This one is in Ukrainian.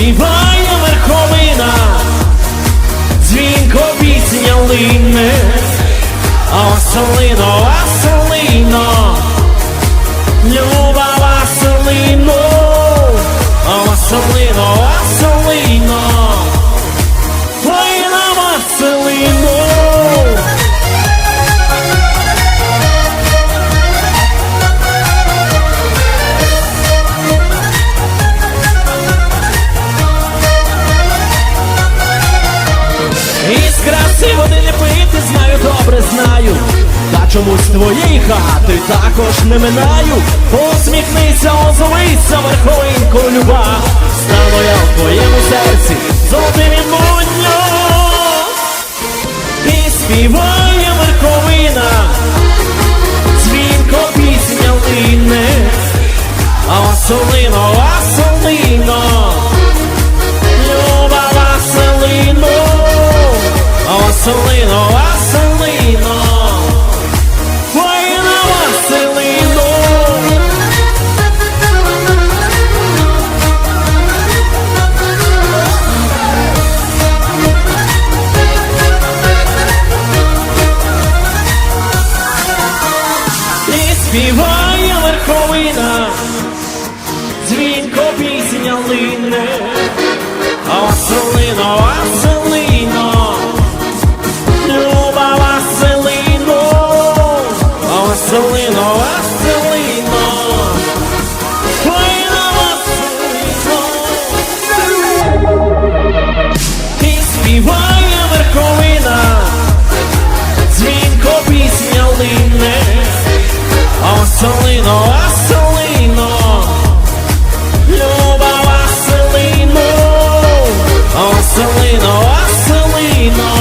співає верховина, дзвінко пісня лине, а Василино, Краси води не пити, знаю, добре знаю. Та чомусь твоєї хати також не минаю. Посміхнися, озовися, верховинко люба. Стану я в твоєму серці, золотим і. І співає верховина, дзвінко пісня лине, а Василино, співає верховина, дзвінко пісня лине. А Василино, Василино, Marcelino, Marcelino Ljubav Marcelino Marcelino, Marcelino